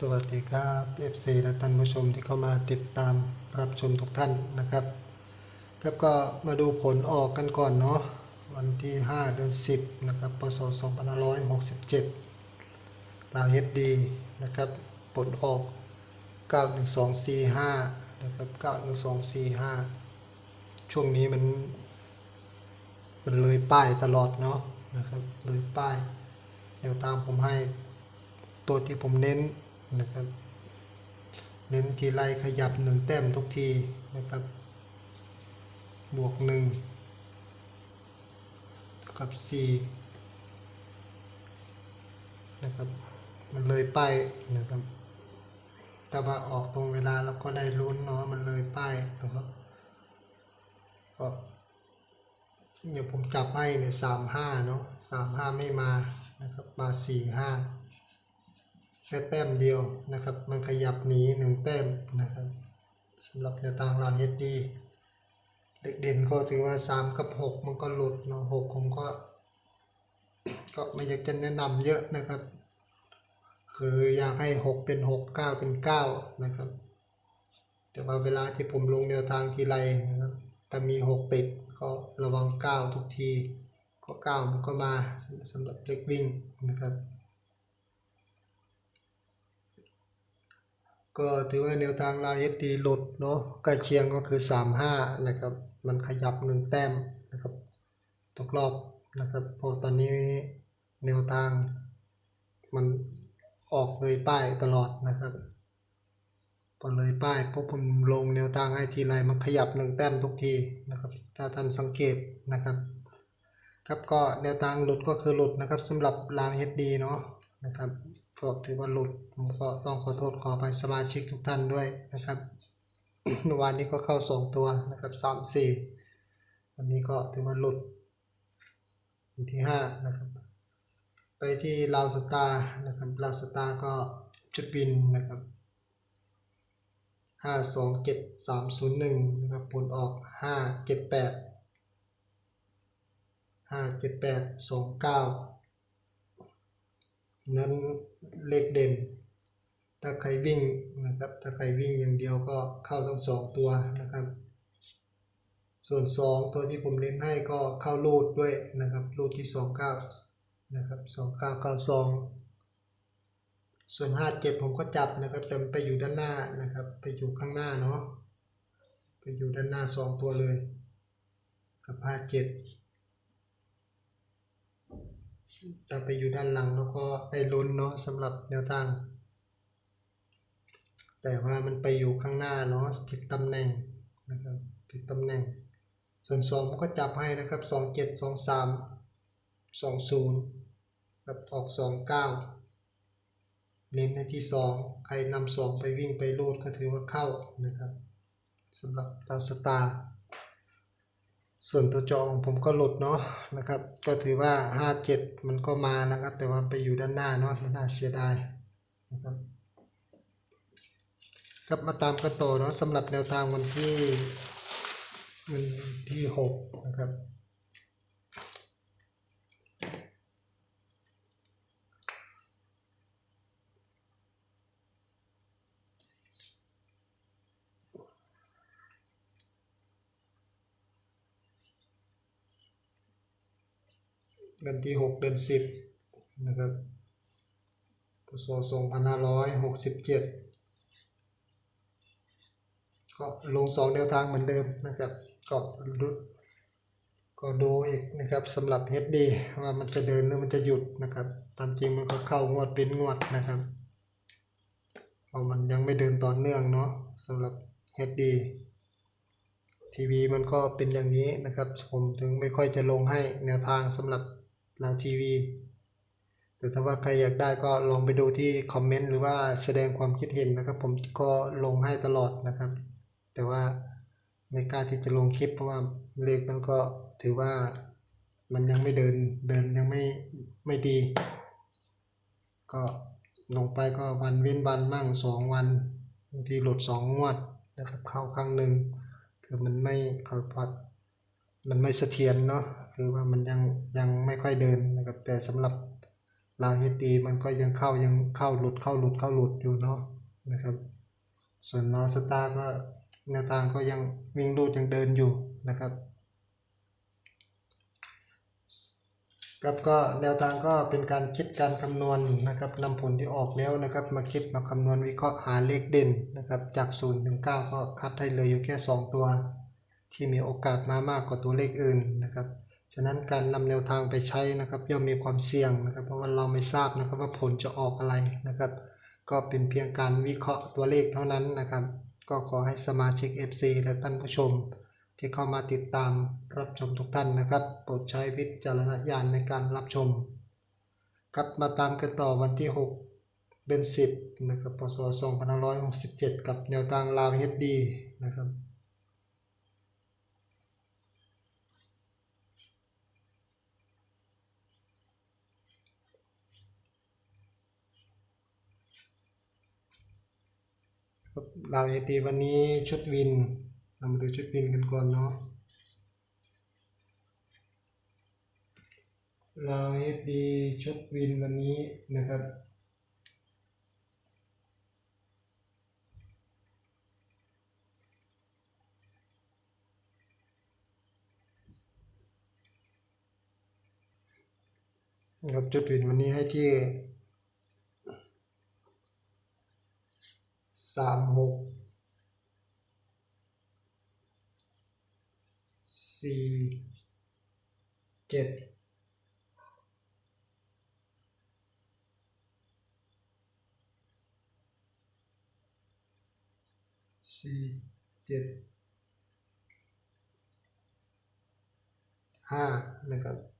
สวัสดีครับ FC และท่านผู้ชมที่เข้ามาติดตามรับชมทุกท่านนะครับครับก็มาดูผลออกกันก่อนเนาะวันที่ 5 เดือน 10 นะครับพศ2567ลาวเฮดดีนะครับผลออก 91245 นะครับ 91245 ช่วงนี้มัน มันเลยป้ายตลอดเนาะนะครับเลยป้ายแนวตามผมให้ตัวที่ผมเน้น นะครับ เน้นทีไรขยับหนึ่งแต้มทุกทีนะครับ บวกหนึ่งกับสี่นะครับ มันเลยป้ายนะครับ แต่ว่าออกตรงเวลาเราก็ได้ลุ้นเนาะมันเลยป้ายนะครับก็เดี๋ยวผมจับให้เนี่ยสามห้าเนาะสามห้าไม่มานะครับ มาสี่ห้า แค่แต้มเดียวนะครับ มันขยับหนีหนึ่งแต้มนะครับสำหรับแนวทางรางเฮดดีเด็กเด่นก็ถือว่าสามกับหกมันก็หลุดเนาะหกผมก็ ก็ไม่อยากจะแนะนำเยอะนะครับ คืออยากให้หกเป็นหกเก้าเป็นเก้านะครับ แต่ว่าเวลาที่ผมลงแนวทางทีไรนะครับถ้ามีหกติดก็ระวังเก้าทุกที ก็เก้ามันก็มาสำหรับเล็กวิ่งนะครับ ก็ถือว่าแนวทางลาวเอสดีหลุดเนาะใกล้เคียงก็คือ 35 นะครับ มันขยับหนึ่งแต้มนะครับตกรอบนะครับเพราะตอนนี้แนวทางมันออกเลยป้ายตลอดนะครับพอเลยป้ายพบผมลงแนวทางให้ทีไรมันขยับหนึ่งแต้มทุกทีนะครับ ถ้าท่านสังเกตนะครับ ครับก็แนวทางหลุดก็คือหลุดนะครับสำหรับรางเฮดดีเนาะ นะครับก็ถือว่าหลุดผมก็ต้องขอโทษขอไปสมาชิกทุกท่านด้วยนะครับเมื่อวานนี้ก็เข้าสองตัวนะครับสามสี่วันนี้ก็ถือว่าหลุดวันที่ห้านะครับ ไปที่ลาวสตาร์นะครับลาวสตาร์ก็จุดบินนะครับห้าสองเจ็ดสามศูนย์หนึ่งนะครับผลออกห้าเจ็ดแปดห้าเจ็ดแปดสองเก้า นั้นเลขเด่น ถ้าใครวิ่งนะครับ ถ้าใครวิ่งอย่างเดียวก็เข้าทั้งสองตัวนะครับ ส่วนสองตัวที่ผมเน้นให้ก็เข้ารูดด้วยนะครับ รูดที่สองเก้านะครับสองเก้าเก้าสองส่วนห้าเจ็ดผมก็จับนะครับแต่มันไปอยู่ด้านหน้านะครับ ไปอยู่ข้างหน้าเนาะ ไปอยู่ด้านหน้าสองตัวเลย กับห้า เราไปอยู่ด้านหลังแล้วก็ได้ลุ้นเนาะสำหรับแนวทาง แต่ว่ามันไปอยู่ข้างหน้าเนาะผิดตำแหน่งนะครับผิดตำแหน่ง ส่วนสองมันก็จับให้นะครับสองเจ็ดสองสามสองศูนย์กับออกสองเก้าเน้นในที่สองใครนำสองไปวิ่งไปลูดก็ถือว่าเข้านะครับสำหรับดาวสตาร์ ส่วนตัวจองผมก็หลุดเนาะนะครับ ก็ถือว่า 57 มันก็มานะครับ แต่ว่าไปอยู่ด้านหน้าเนาะน่าเสียดายนะครับครับมาตามกันต่อเนาะสำหรับแนวทางวันที่วันที่ 6 นะครับ วันที่ 6 เดือน 10 นะครับพศ2567 ก็ลงสองแนวทางเหมือนเดิมนะครับก็ดูก็ดูอีกนะครับสำหรับ HD ว่ามันจะเดินหรือมันจะหยุดนะครับตามจริงมันก็เข้างวดเป็นงวดนะครับเพราะมันยังไม่เดินต่อเนื่องเนาะสำหรับ HD ทีวีมันก็เป็นอย่างนี้นะครับ ผมถึงไม่ค่อยจะลงให้แนวทางสำหรับ ลาวทีวีแต่ถ้าว่าใครอยากได้ก็ลองไปดูที่คอมเมนต์หรือว่าแสดงความคิดเห็นนะครับ ผมก็ลงให้ตลอดนะครับ แต่ว่าไม่กล้าที่จะลงคลิปเพราะว่าเลขมันก็ถือว่ามันยังไม่เดินเดินยังไม่ไม่ดี ก็ลงไปก็วันเว้นวันมั่งสองวันบางทีหลุดสองงวดนะครับ เข้าครั้งหนึ่งคือมันไม่เขาพัด มันไม่เสถียรเนาะคือว่ามันยังยังไม่ค่อยเดินนะครับแต่สำหรับลาวเฮดีมันก็ยังเข้ายังเข้าหลุดเข้าหลุดเข้าหลุดอยู่เนาะนะครับ ส่วนนอสตาร์ก็แนวทางก็ยังวิ่งรูดยังเดินอยู่นะครับครับก็แนวทางก็เป็นการคิดการคำนวณนะครับนำผลที่ออกแล้วนะครับ มาคิดมาคำนวณวิเคราะห์หาเลขเด่นนะครับ จาก 0 ถึง 9 ก็คัดให้เลยอยู่แค่ 2 ตัว ที่มีโอกาสมามากกว่าตัวเลขอื่นนะครับ ฉะนั้นการนำแนวทางไปใช้นะครับ ย่อมมีความเสี่ยงนะครับ เพราะว่าเราไม่ทราบนะครับว่าผลจะออกอะไรนะครับ ก็เป็นเพียงการวิเคราะห์ตัวเลขเท่านั้นนะครับ ก็ขอให้สมาชิก FC และท่านผู้ชม ที่เข้ามาติดตามรับชมทุกท่านนะครับ โปรดใช้วิจารณญาณในการรับชม ครับมาตามกันต่อวันที่ 6 เดือน 10 นะครับ พศ 2567 กับแนวทางลาวเฮดดีนะครับ ลาวเฮดดีวันนี้ชุดวิน เรามาดูชุดวินกันก่อนเนาะเราเอฟดีชุดวินวันนี้นะครับครับจุดวินวันนี้ให้ที่ สามหกสี่เจ็ดสี่เจ็ดห้านะครับ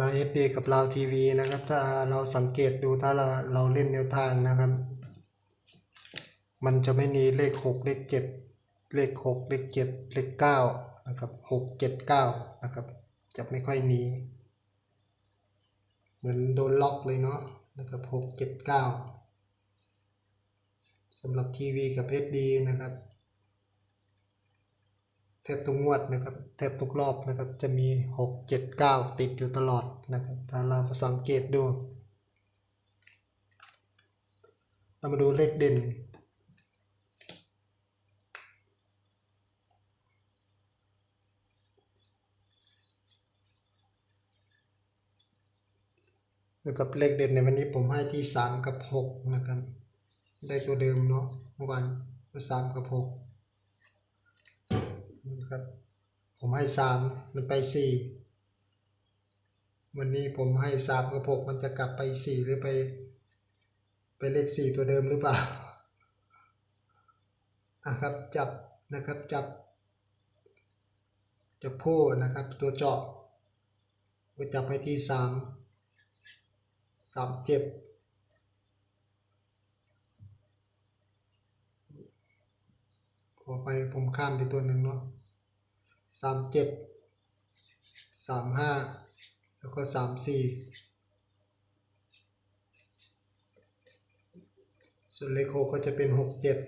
ลาเอสดีกับลาทีวีนะครับ ถ้าเราสังเกตดูถ้าเราเราเล่นแนวทางนะครับ มันจะไม่มีเลขหกเลขเจ็ดเลขหกเลขเจ็ดเลขเก้านะครับหกเจ็ดเก้านะครับ จะไม่ค่อยมี เหมือนโดนล็อกเลยเนาะนะครับหกเจ็ดเก้าสำหรับทีวีกับเอสดีนะครับ แทบทุกงวดนะครับแทบทุกรอบนะครับจะมีหกเจ็ดเก้าติดอยู่ตลอดนะครับถ้าเราสังเกตดู เรามาดูเลขเด่นนะครับเลขเด่นในวันนี้ผมให้ที่สามกับหกนะครับ ได้ตัวเดิมเนาะเมื่อวานสามกับหก นะครับ ผมให้สามมันไปสี่วันนี้ผมให้สามกับหกมันจะกลับไปสี่หรือไป ไปเลขสี่ตัวเดิมหรือเปล่าอะครับจับนะครับจับจับคู่นะครับ ตัวเจาะไปจับไปที่สามสามเจ็ด ข อไปผมข้ามไปตัวหนึ่งเนาะสามเจ็ดสามห้าแล้วก็สามสี่ส่วนเลขหกก็จะเป็นหกเจ็ด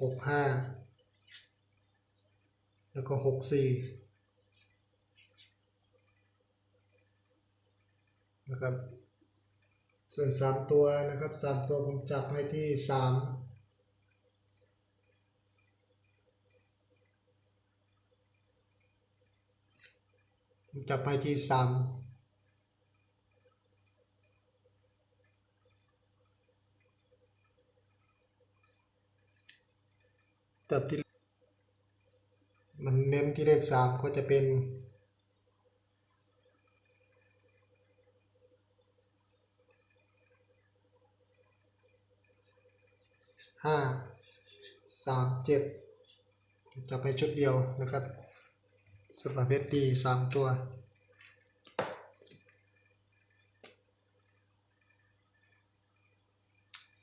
หกห้าแล้วก็หกสี่นะครับส่วนสามตัวนะครับสามตัวผมจับให้ที่สาม จับไปที่สามจับที่มันเน้นที่เลขสามก็จะเป็นห้าสามเจ็ดจะไปชุดเดียวนะครับ สำหรับเพชรดีสามตัว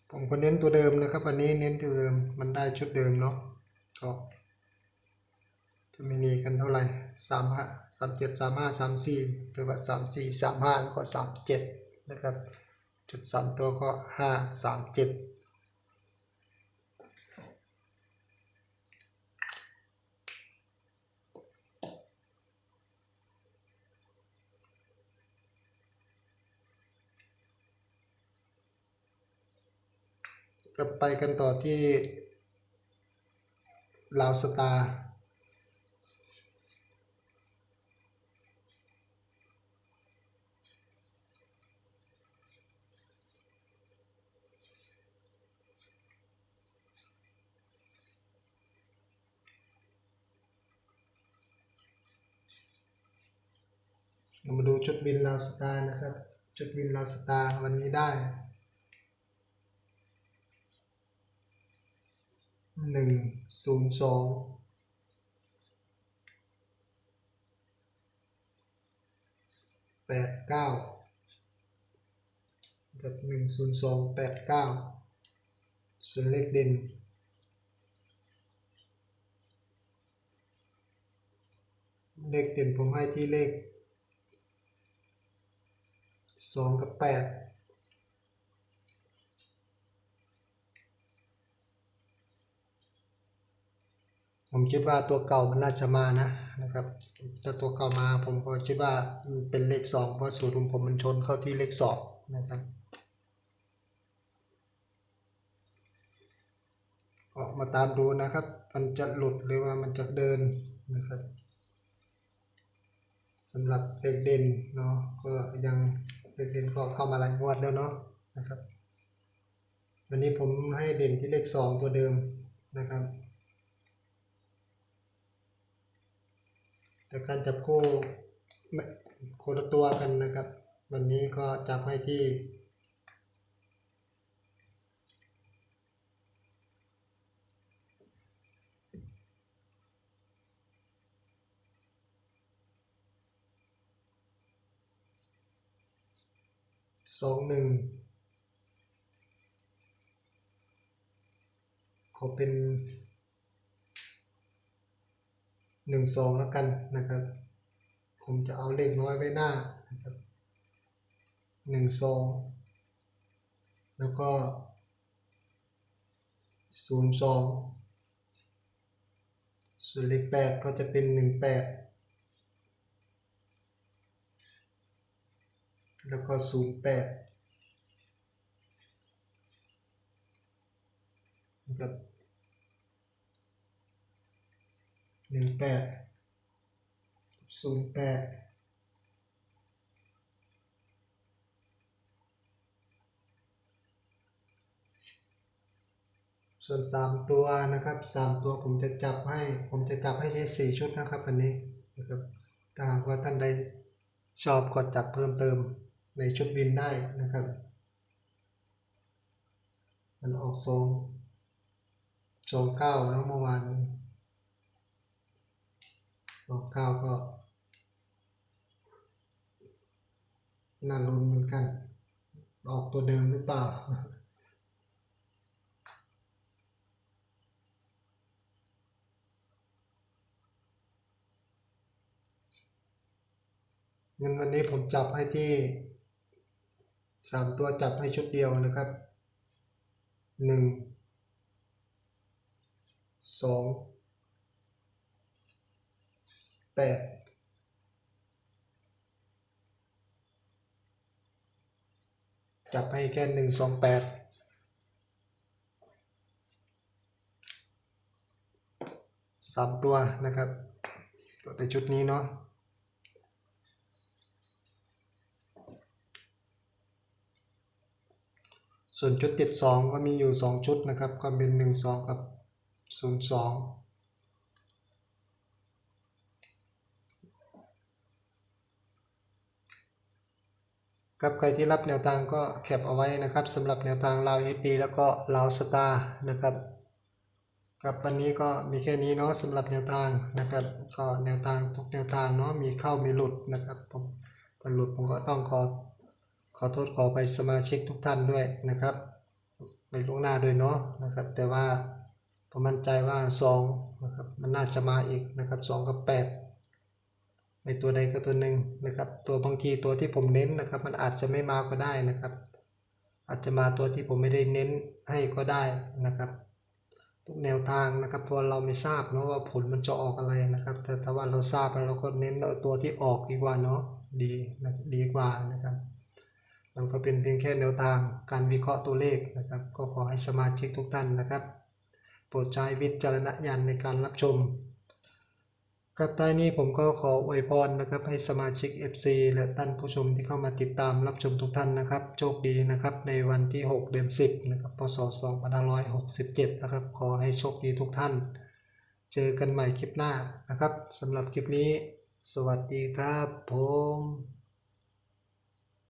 ผมก็เน้นตัวเดิมนะครับ วันนี้เน้นตัวเดิมมันได้ชุดเดิมเนาะก็จะไม่มีกันเท่าไหร่สามห้าสามเจ็ดสามห้าสามสี่หรือว่าสามสี่สามห้าแล้วก็สามเจ็ดนะครับ จุดสามตัวก็ห้าสามเจ็ด ก็ไปกันต่อที่ลาวสตาร์มาดูชุดวินลาวสตาร์นะครับชุดวินลาวสตาร์วันนี้ได้ หนึ่งศูนย์สองแปดเก้ากับหนึ่งศูนย์สองแปดเก้าส่วนเลขเด่นเลขเด่นผมให้ที่เลขสองกับแปด ผมคิดว่าตัวเก่ามันน่าจะมานะนะครับถ้าตัวเก่ามาผมก็คิดว่าเป็นเลขสองเพราะสูตรของผมมันชนเข้าที่เลขสองนะครับออกมาตามดูนะครับ มันจะหลุดหรือว่ามันจะเดินนะครับสำหรับเลขเด่นเนาะก็ยังเลขเด่นก็เข้ามาหลายงวดแล้วเนาะนะครับ วันนี้ผมให้เด่นที่เลขสองตัวเดิมนะครับ แต่การจับคู่ไม่คนละตัวกันนะครับ วันนี้ก็จับให้ที่สองหนึ่งขอเป็น หนึ่งสองแล้วกันนะครับ ผมจะเอาเลขน้อยไว้หน้านะครับหนึ่งสองแล้วก็ศูนย์สองส่วนเลขแปดก็จะเป็นหนึ่งแปดแล้วก็ศูนย์แปดนะครับ หนึ่งแปดศูนย์แปดส่วนสามตัวนะครับสามตัวผมจะจับให้ ผมจะจับให้แค่สี่ชุดนะครับวันนี้นะครับถ้าหากว่าท่านใดชอบก็จับเพิ่มเติมในชุดบินได้นะครับ มันออกทรงทรงเก้าแล้วเมื่อวาน ทรงเก้าก็น่าลุ้นเหมือนกัน ออกตัวเดิมหรือเปล่า เงินวันนี้ผมจับให้ที่สามตัวจับให้ชุดเดียวนะครับหนึ่งสอง แปดจับให้แค่หนึ่งสองแปดสามตัวนะครับตัวในชุดนี้เนาะส่วนชุดติด 2 ก็มีอยู่ 2 ชุดนะครับ ก็เป็น 1 2 กับ 0 2 ครับใครที่รับแนวทางก็แคปเอาไว้นะครับสำหรับแนวทางลาวเอสดีแล้วก็ลาวสตาร์นะครับครับวันนี้ก็มีแค่นี้เนาะสำหรับแนวทางนะครับ ก็แนวทางทุกแนวทางเนาะมีเข้ามีหลุดนะครับผมถ้าหลุดผมก็ต้องขอขอโทษขอไปสมาชิกทุกท่านด้วยนะครับไปล่วงหน้าด้วยเนาะนะครับ แต่ว่าผมมั่นใจว่า2นะครับมันน่าจะมาอีกนะครับ2กับ8 ในตัวใดก็ตัวหนึ่งนะครับ ตัวบางทีตัวที่ผมเน้นนะครับ มันอาจจะไม่มาก็ได้นะครับ อาจจะมาตัวที่ผมไม่ได้เน้นให้ก็ได้นะครับ ทุกแนวทางนะครับเพราะเราไม่ทราบเนาะว่าผลมันจะออกอะไรนะครับ แต่ถ้าว่าเราทราบแล้วเราก็เน้นตัวที่ออกดีกว่าเนาะดีนะดีกว่านะครับ มันก็เป็นเพียงแค่แนวทางการวิเคราะห์ตัวเลขนะครับ ก็ขอให้สมาชิกทุกท่านนะครับ โปรดใช้วิจารณญาณในการรับชม ครับท้ายนี้ผมก็ขออวยพรนะครับให้สมาชิก FC และท่านผู้ชมที่เข้ามาติดตามรับชมทุกท่านนะครับ โชคดีนะครับในวันที่ 6 เดือน 10นะครับพศ2567 นะครับ ขอให้โชคดีทุกท่าน เจอกันใหม่คลิปหน้านะครับสำหรับคลิปนี้ สวัสดีครับผม